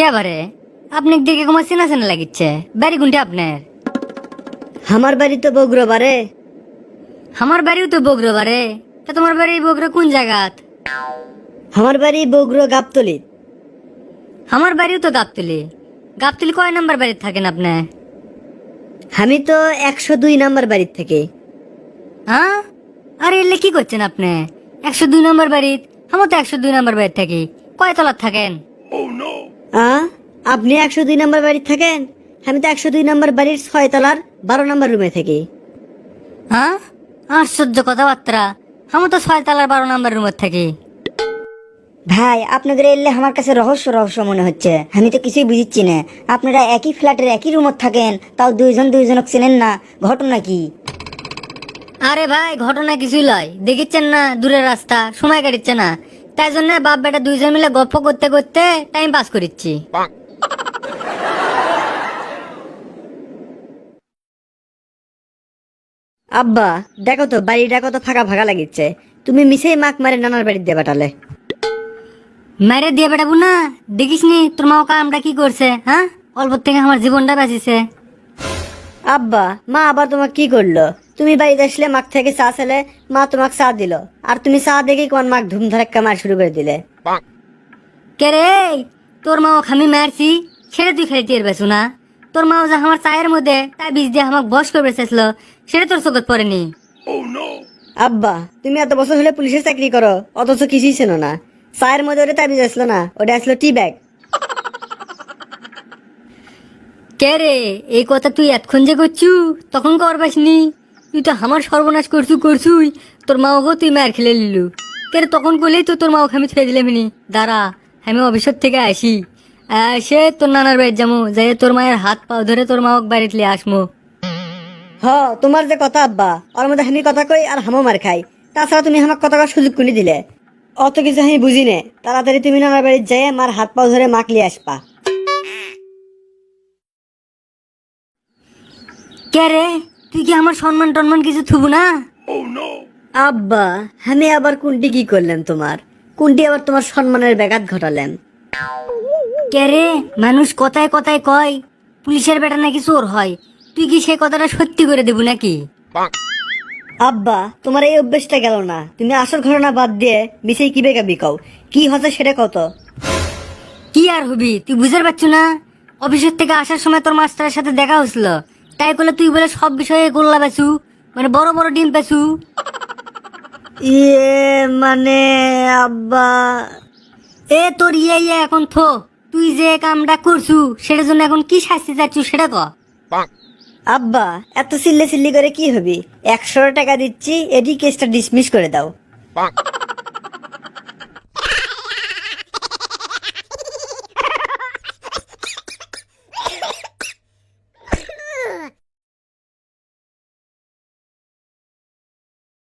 কে বারে আপনি দেখে কমা চেনা চেনা লাগিচ্ছে। বাড়ি কোনটা আপনার? আমার বাড়ি তো বগুড়া বারে আমার বাড়িও তো বগরো বারে তা তোমার বাড়ি বগরো কোন জায়গাত? আমার বাড়ি বগুড়া গাবতলি। আমার বাড়িও তো গাবতলি। গাবতলি কয় নাম্বার বাড়িতে থাকেন আপনি? আমি তো একশো দুই নাম্বার বাড়ির থেকে। হ্যাঁ? আরে এলে কি করছেন আপনি? একশো দুই নম্বর বাড়িত? আমার তো একশো দুই নম্বর বাড়িতে থাকি। কয় তলার থাকেন? আ আপনি একশো দুই নাম্বার বাড়ির থাকেন? আমি তো একশো দুই নাম্বার বাড়ির ছয় তলার বারো নাম্বার রুমে থাকি। হ্যাঁ আশ্চর্য কথাবার্তা। আমি তো ছয় তলার বারো নম্বর রুমের থাকি। ভাই আপনাদের এলে আমার কাছে রহস্য রহস্য মনে হচ্ছে। আমি তো কিছুই বুঝিচ্ছি না। আপনারা একই ফ্ল্যাটের একই রুমত থাকেন তাও দুইজন দুইজনক চেনেন না। ঘটনা কি? আরে ভাই ঘটনা কিছুই লয়। দেখিচ্ছেন না দূরের রাস্তা সময় কাটিচ্ছে না। তাই জন্য বাপ বেটা দুইজন মিলে গল্প করতে করতে টাইম পাস করিচ্ছি। আব্বা, দেখো তো, বাড়িটা কত ফাঁকা ফাঁকা লাগিচ্ছে। তুমি মিশেই মাক মারে নানার বাড়ির দিয়ে পাঠালে। মেরে দিয়ে বেটাবো না? দেখিস নি, তোর মা আমরা কি করছে হ্যাঁ? অল্প থেকে আমার জীবনটা বাঁচিছে। আব্বা, মা আবার তোমাকে কি করল? তুমি বাড়িতে আসলে মাক থেকে চা ছেলে মা তোমাকে চা দিল। আর তুমি চা দেখে কোন মাক ধুম ধারাক্কা মার শুরু করে দিলে। কে রে? তোর মা ওকে আমি মারছি সেটা তুই খেলে টের পেছু না। তোর মা যে আমার চায়ের মধ্যে তাই বীজ দিয়ে আমাকে বস করে বেঁচেছিল সেটা তোর চোখত পড়েনি। আব্বা তুমি এত বছর হলে পুলিশের চাকরি করো অথচ কিছুই ছিল না। চায়ের মধ্যে ওটা তাবিজ আসলো না ওটা আসলো টি ব্যাগ। কে রে এই কথা তুই এতক্ষণ যে করছু তখন কর পাসনি তুই তো আমার সর্বনাশ করছু করছুই। তোর মা ওকেও তুই মার খেলে নিলু কে রে তখন করলেই তো তোর মা ওকে আমি ছেড়ে দিলাম নি। দাঁড়া আমি অফিসের থেকে আসি। সে তোর নানার বাড়ি যাব যাই তোর মায়ের হাত পাও ধরে তোর মা ওকে বাড়িতে লিয়ে আসমো। হ তোমার যে কথা আব্বা ওর মধ্যে আমি কথা কই আর হামো মার খাই। তাছাড়া তুমি আমার কথা কওয়ার সুযোগ করে দিলে? অত কিছু আমি বুঝি নে। তাড়াতাড়ি তুমি নানার বাড়ির যাই মার হাত পাও ধরে মাকলি আসপা কে রে তুই কি আমার সম্মান টন্মান কিছু থুবু না? আব্বা আমি আবার কোনটি কি করলেন তোমার? কোনটি আবার তোমার সম্মানের ব্যাঘাত ঘটালেন? কে রে মানুষ কথায় কথায় কয় পুলিশের বেটা নাকি চোর হয়। তুই কি সেই কথাটা সত্যি করে দেবু নাকি? আব্বা তোমার এই অভ্যেসটা গেল না। তুমি আসল ঘটনা বাদ দিয়ে মিশেই কি বেকা বিকাও কি হচ্ছে সেটা কত কি আর হবি তুই বুঝতে পারছ না? অফিসের থেকে আসার সময় তোর মাস্টারের সাথে দেখা হয়েছিল। তাই করলে তুই বলে সব বিষয়ে গোল্লা পেছু মানে বড় বড় ডিম পেছু ইয়ে মানে আব্বা। এ তোর ইয়ে ইয়ে এখন থো। তুই যে কামটা করছু সেটার জন্য এখন কি শাস্তি চাচ্ছু সেটা ক। আব্বা এত চিল্লে সিল্লি করে কি হবি? একশো টাকা দিচ্ছি এডি কেসটা ডিসমিস করে দাও।